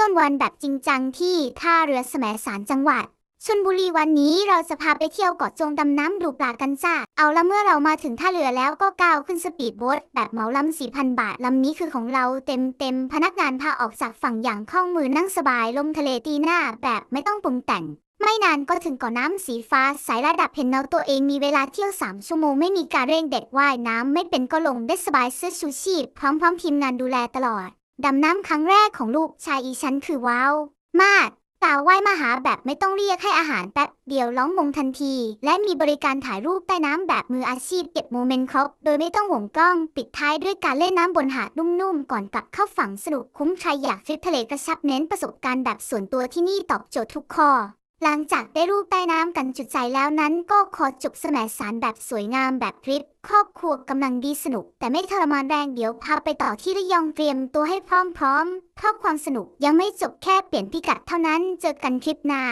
ต้นวันแบบจริงจังที่ท่าเรือแสมสารจังหวัดชลบุรีวันนี้เราจะพาไปเที่ยวเกาะจงดำน้ำดูปลากันจ้า เอาละเมื่อเรามาถึงท่าเรือแล้วก็ก้าวขึ้นสปีดโบ๊ทแบบเหมาลำสี่พันบาทลำนี้คือของเราเต็มเต็มๆพนักงานพาออกจากฝั่งอย่างคล่องมือนั่งสบายลมทะเลตีหน้าแบบไม่ต้องปรุงแต่ง ไม่นานก็ถึงเกาะน้ำสีฟ้าสายระดับเห็นเนาตัวเองมีเวลาเที่ยว 3 ชั่วโมงไม่มีการเร่งเด็กว่ายน้ำไม่เป็นก็ลงได้สบายเสื้อชูชีพพร้อมๆทีมงานดูแลตลอด ดำน้ำครั้งแรกของลูกชายอีฉันคือว้าว มากกล่าวไหว้มาหาแบบไม่ต้องเรียกให้อาหารแป๊บเดียวร้องมงทันที และมีบริการถ่ายรูปใต้น้ำแบบมืออาชีพเก็บโมเมนต์ครบ โดยไม่ต้องห่วงกล้อง ปิดท้ายด้วยการเล่นน้ำบนหาดนุ่มๆ ก่อนกลับเข้าฝั่งสนุกคุ้มใครอยากทริปทะเลกระชับเน้นประสบการณ์แบบส่วนตัวที่นี่ตอบโจทย์ทุกข้อ หลังจากได้รูปใต้น้ำกันจุดใจแล้วนั้นก็ขอจบแสมสารแบบสวยงามแบบคลิป ครอบครัวกำลังดีสนุก แต่ไม่ทรมานแรงเดี๋ยวพาไปต่อที่ระยองเตรียมตัวให้พร้อมๆเพราะความสนุกยังไม่จบแค่เปลี่ยนพิกัดเท่านั้นเจอกันคลิปหน้า